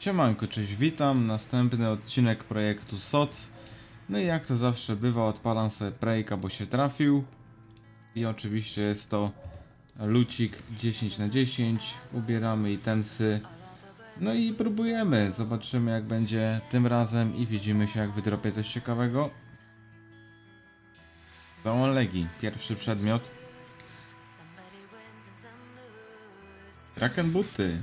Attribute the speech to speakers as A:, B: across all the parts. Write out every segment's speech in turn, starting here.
A: Siemanko, cześć, witam. Następny odcinek projektu SOC. No i jak to zawsze bywa, odpalam sobie Prejka, bo się trafił. I oczywiście jest to lucik 10 na 10 Ubieramy itemsy. No i próbujemy. Zobaczymy jak będzie tym razem i widzimy się jak wydropię coś ciekawego. To legi. Pierwszy przedmiot. Kraken buty.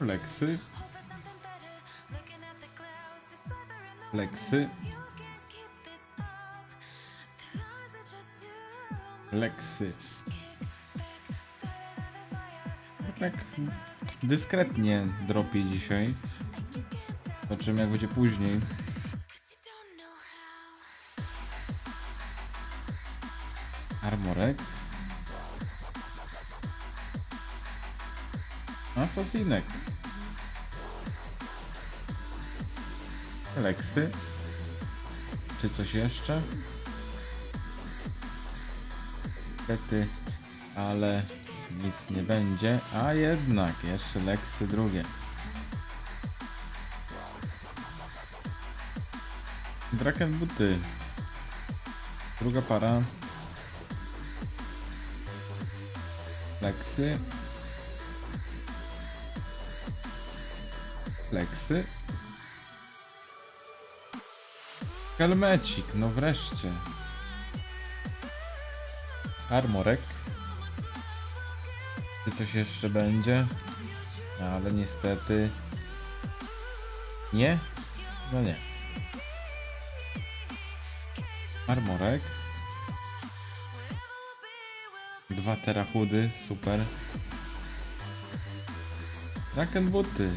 A: Leksy. Leksy. Leksy. Tak dyskretnie dropi dzisiaj. Zobaczymy jak będzie później. Armorek. Asasinek. Leksy. Czy coś jeszcze? Niestety, ale nic nie będzie. A jednak, jeszcze Leksy drugie. Draken buty. Druga para. Leksy. Leksy. Helmecik, no wreszcie. Armorek. Czy coś jeszcze będzie? Ale niestety... Nie? No nie. Armorek. Dwa terachudy, super. Draken buty.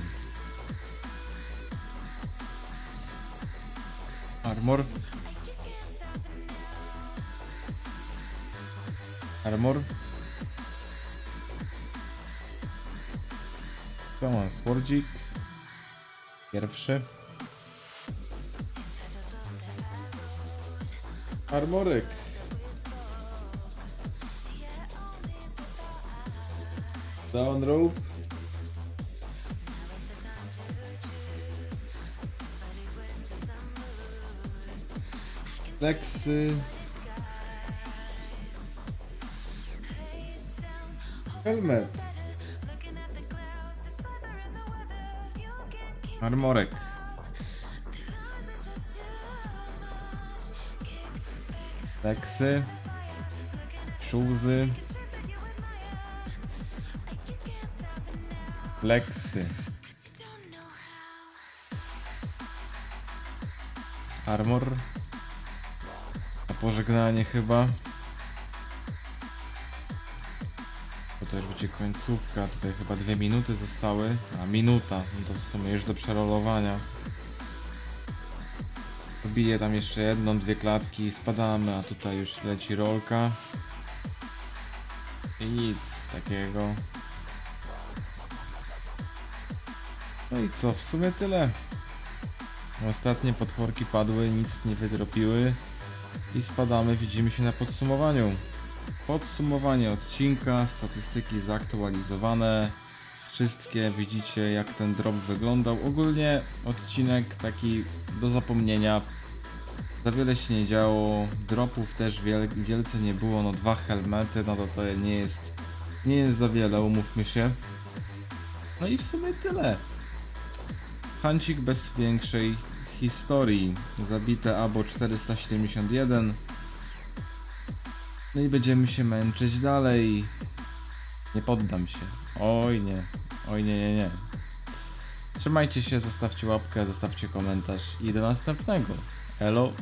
A: Armor. Armor. To mam swordzik. Pierwszy. Armorek. Down rope. Lexy. Helmet. Armorek. Lexy. Szuzy. Leksy. Armor. Pożegnanie chyba. To już będzie końcówka. Tutaj chyba dwie minuty zostały. A minuta. No to w sumie już do przerolowania. Biję tam jeszcze jedną, dwie klatki spadamy, a tutaj już leci rolka. I nic takiego. No i co, w sumie tyle. Ostatnie potworki padły, nic nie wydropiły. I spadamy, widzimy się na podsumowaniu. Podsumowanie odcinka, statystyki zaktualizowane. Wszystkie widzicie jak ten drop wyglądał. Ogólnie odcinek taki do zapomnienia. Za wiele się nie działo, dropów też wiel wielce nie było, no dwa helmety, no to to nie jest, nie jest za wiele, umówmy się. No i w sumie tyle. Hancik bez większej historii. Zabite abo 471. No i będziemy się męczyć dalej. Nie poddam się. Oj nie. Oj nie, nie, nie. Trzymajcie się, zostawcie łapkę, zostawcie komentarz i do następnego. Hello.